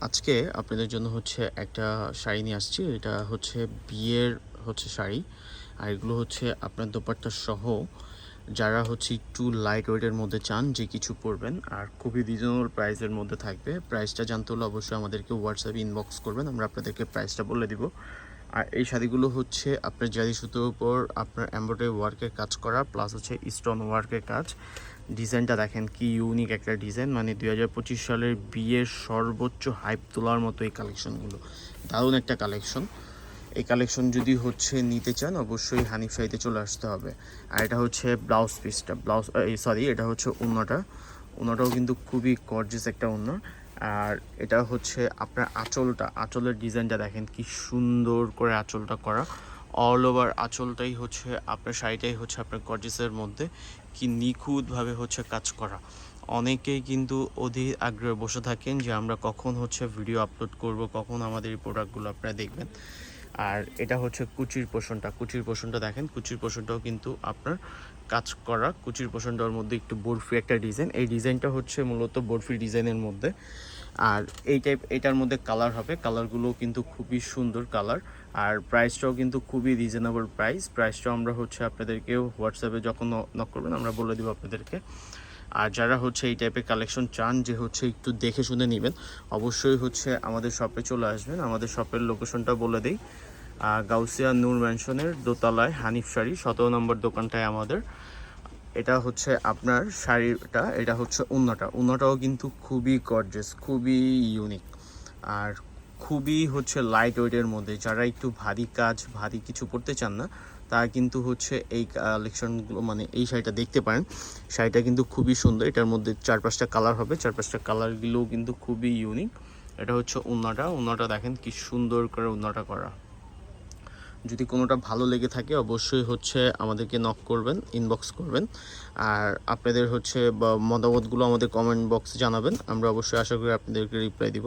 আজকে আপনাদের জন্য হচ্ছে একটা শাড়ি নিয়ে আসছি। এটা হচ্ছে বিয়ের হচ্ছে শাড়ি। আর এগুলো হচ্ছে আপনার দোপাট্টা সহ। যারা হচ্ছে একটু লাইট ওয়েটের মধ্যে চান, যে কিছু পরবেন। আর খুবই রিজনেবল প্রাইসের মধ্যে থাকবে। প্রাইসটা জানতে হলে অবশ্যই আমাদেরকে হোয়াটসঅ্যাপে ইনবক্স করবেন। আমরা আপনাদেরকে প্রাইসটা বলে দিব। আর এই শাড়িগুলো হচ্ছে আপনার জারি সুতোর উপর আপনার এমব্রয়ডারি ওয়ার্কের কাজ করা প্লাস হচ্ছে স্টোন ওয়ার্কের কাজ। ডিজাইনটা দেখেন, কি ইউনিক একটা ডিজাইন। মানে দুই হাজার পঁচিশ সালের বিয়ের সর্বোচ্চ হাইপ তোলার মতো এই কালেকশনগুলো দারুণ একটা কালেকশন এই কালেকশন যদি হচ্ছে নিতে চান, অবশ্যই হানিফ শাড়িতে চলে আসতে হবে। আর এটা হচ্ছে ব্লাউজ পিসটা ব্লাউজ সরি এটা হচ্ছে উন্নটা উন্নটাও কিন্তু খুবই গর্জিয়াস একটা উন্ন আর এটা হচ্ছে আপনার আঁচলটা। আঁচলের ডিজাইনটা দেখেন, কি সুন্দর করে আঁচলটা করা। অল ওভার আঁচলটাই হচ্ছে আপনার শাড়িটাই হচ্ছে আপনার গর্জিসের মধ্যে কি নিখুঁতভাবে হচ্ছে কাজ করা। অনেকেই কিন্তু অধীর আগ্রহে বসে থাকেন যে আমরা কখন হচ্ছে ভিডিও আপলোড করব, কখন আমাদের এই প্রোডাক্টগুলো আপনারা দেখবেন। আর এটা হচ্ছে কুচির পোষণটা। কুচির পোষণটা দেখেন, কুচির পোষণটাও কিন্তু আপনার কাজ করা। কুচির পোষণটার মধ্যে একটু বরফি একটা ডিজাইন এই ডিজাইনটা হচ্ছে মূলত বরফি ডিজাইনের মধ্যে। আর এই টাইপ এটার মধ্যে কালার হবে। কালারগুলো কিন্তু খুবই সুন্দর কালার আর প্রাইসটাও কিন্তু খুবই রিজনেবল প্রাইস প্রাইসটাও আমরা হচ্ছে আপনাদেরকে হোয়াটসঅ্যাপে যখন নক করবেন, আমরা বলে দেবো আপনাদেরকে। আর যারা হচ্ছে এই টাইপের কালেকশন চান, যে হচ্ছে একটু দেখে শুনে নেবেন, অবশ্যই হচ্ছে আমাদের শপে চলে আসবেন। আমাদের শপের লোকেশনটা বলে দিই। গাউসিয়া নূর ম্যানশনের দোতলায় হানিফ শাড়ি, সতেরো নম্বর দোকানটায় আমাদের। এটা হচ্ছে আপনার শাড়িটা, এটা হচ্ছে উন্নটা। উন্নটাও কিন্তু খুবই গর্জেস খুবই ইউনিক আর খুবই হচ্ছে লাইট ওয়েটের মধ্যে। যারা একটু ভারী কাজ, ভারী কিছু করতে চান না, তারা কিন্তু হচ্ছে এই কালেকশনগুলো মানে এই শাড়িটা দেখতে পারেন। শাড়িটা কিন্তু খুবই সুন্দর। এটার মধ্যে চার পাঁচটা কালার হবে। চার পাঁচটা কালারগুলোও কিন্তু খুবই ইউনিক এটা হচ্ছে উন্নাটা উন্নাটা দেখেন কি সুন্দর করে উন্নাটা করা। যদি কোনোটা ভালো লেগে থাকে, অবশ্যই হচ্ছে আমাদেরকে নক করবেন ইনবক্স করবেন। আর আপনাদের হচ্ছে মতামতগুলো আমাদের কমেন্ট বক্সে জানাবেন। আমরা অবশ্যই আশা করি আপনাদেরকে রিপ্লাই দিব।